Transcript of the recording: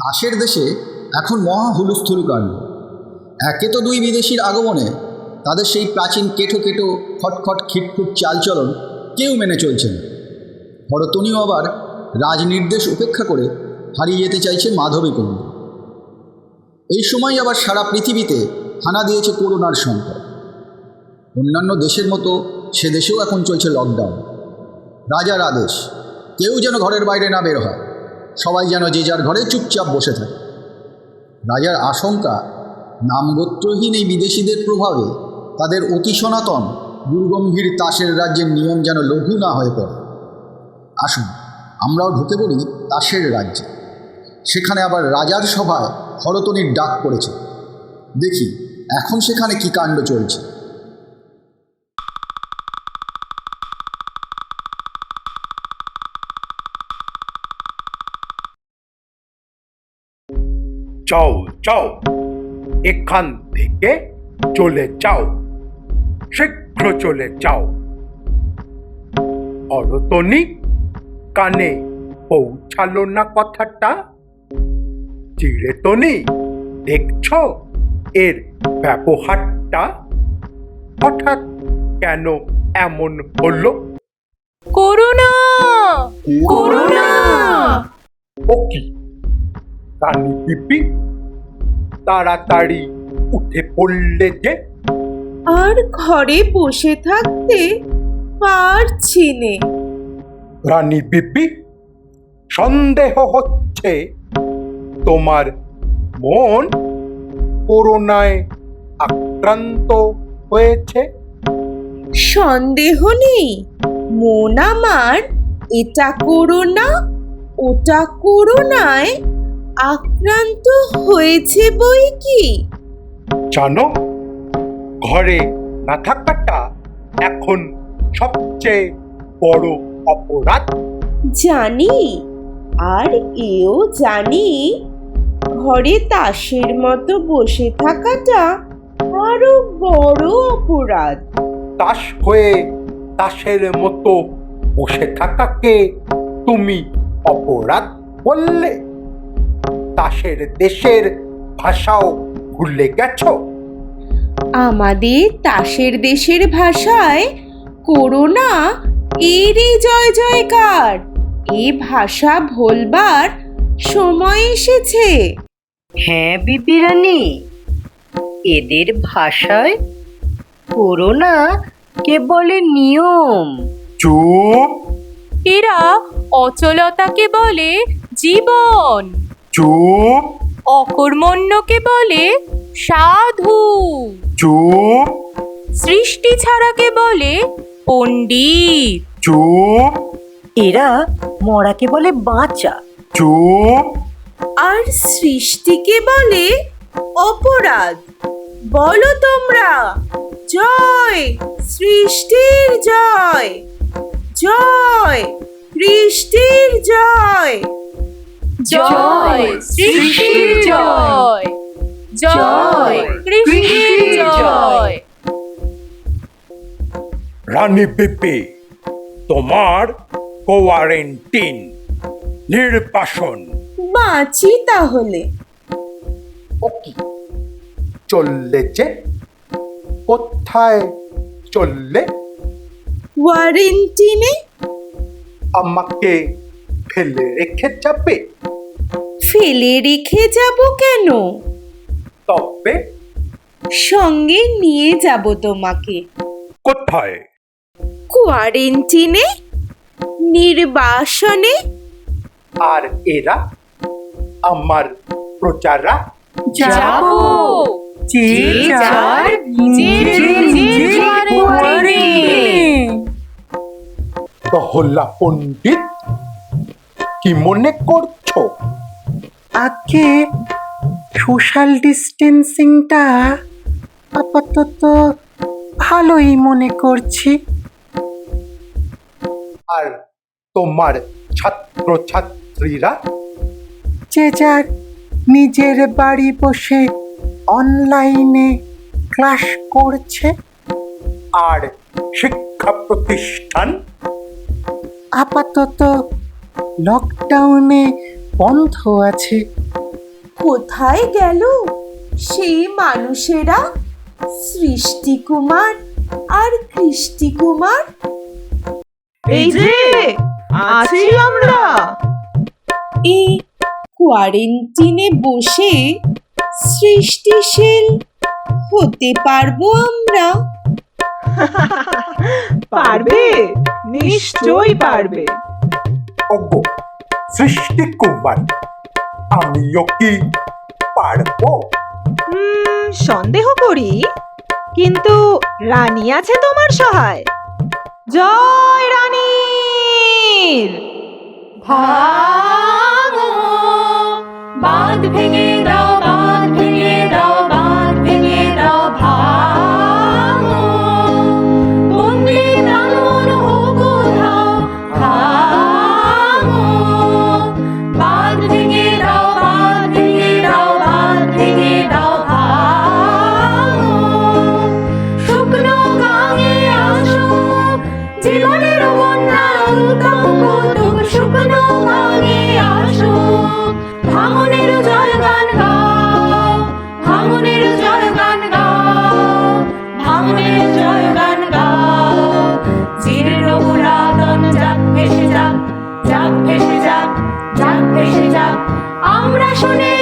তাসের দেশে এখন মহা হুলুস্থুলু কাণ্ড একে তো দুই বিদেশির আগমনে, তাদের সেই প্রাচীন কেটো কেটো, খটখট, খিটখুট চালচলন কেউ মেনে চলছে না। ভরতনীয় আবার রাজনির্দেশ উপেক্ষা করে হারিয়ে যেতে চাইছে মাধবী কুণ্ড এই সময় আবার সারা পৃথিবীতে হানা দিয়েছে করোনার সংকট। অন্যান্য দেশের মতো সে দেশেও এখন চলছে লকডাউন রাজার আদেশ, কেউ যেন ঘরের বাইরে না বের হয়। সবাই যেন যে যার ঘরে চুপচাপ বসে থাকে। রাজার আশঙ্কা নামগোত্রহীন এই বিদেশিদের প্রভাবে তাদের অতি সনাতন, দুর্গম্ভীর তাসের রাজ্যের নিয়ম যেন লঘু না হয়ে পড়ে। আসুন, আমরাও ঢুকে পড়ি তাসের রাজ্যে। সেখানে আবার রাজার সভায় হরতনির ডাক পড়েছে। দেখি, এখন সেখানে কি কাণ্ড চলছে। যাও যাও। এখান থেকে চলে যাও। শীঘ্র চলে যাও। অরতনি কানে পৌঁছালো না কথাটা? চিড়েতনি দেখছ এর ব্যবহারটা? হঠাৎ কেন এমন হলো? করোনা করোনা ও কি? রানী পিপি তাড়াতাড়ি উঠে পড়লে যে। আর ঘরে বসে থাকতে পারছি নে। রানী বিপি সন্দেহ হচ্ছে তোমার মন করোনায় আক্রান্ত হয়েছে। সন্দেহ নেই মন আমার এটা করোনা ওটা করোনায় আক্রান্ত হয়েছে বই কি? জানো ঘরে না থাকাটা এখন সবচেয়ে বড় অপরাধ। জানি আর এও জানি ঘরে তাসের মতো বসে থাকাটা আরও বড় অপরাধ। তাস হয়ে তাসের মতো বসে থাকাকে তুমি অপরাধ বললে? তাসের দেশের ভাষাও ভুলে গেছ? আমাদের তাসের দেশের ভাষায় করোনা এরই জয় জয়কার। এ ভাষা ভোলবার সময় এসেছে। হ্যাঁ বিবিরানি। এদের ভাষায় করোনা কেবল নিয়ম। চুপ। এরা অচলতাকে বলে জীবন। চুপ। অকর্মণ্যকে বলে সাধু। চুপ। সৃষ্টি ছাড়াকে বলে পণ্ডিত। চুপ। এরা মরাকে বলে বাঁচা। চুপ। আর সৃষ্টিকে বলে অপরাধ। বলো তোমরা জয় সৃষ্টির জয়। জয় সৃষ্টির জয়। জয় সৃষ্টির জয়। জয়। কৃষ্ণের জয়। রানী পিপি তোমার কোয়ারেন্টিন নির্বাসন। বাঁচি তাহলে। ওকি। চললে যে কোথায় চললে? ওয়ারেন্টিনে। আমাকে ফেলে রেখে যাবে? ফেলে রেখে যাব কেন? তবে সঙ্গে নিয়ে যাব তোমাকে। কোথায়? কোয়ারেন্টিনে? নির্বাসনে? আর এরা? আমার প্রজারা যাব। যে যার ঘরে। পণ্ডিত কি মনে করছ? আগে সোশ্যাল ডিস্টেন্সিংটা আপাতত ভালোই মনে করছি। আর তোমার ছাত্রছাত্রীরা? যে যার নিজের বাড়ি বসে অনলাইনে ক্লাস করছে। আর শিক্ষা প্রতিষ্ঠান? আপাতত লকডাউনে বন্ধ আছে। কোথায় গেল? সেই মানুষেরা? সৃষ্টিকুমার আর কৃষ্টিকুমার? এই যে আছি আমরা। এই কোয়ারেন্টিনে বসে সৃষ্টিশীল হতে পারব আমরা? পারবে নিশ্চয়ই পারবে। অজ্ঞ। সৃষ্টি কুমার আমিও কি পারব? হুম, সন্দেহ করি। কিন্তু রানী আছে তোমার সহায়। জয় রানীর ভাঙো বাঁধ ভেঙে দাও। পুরাতন যাক যাক যাক যাক। আমরা শুনে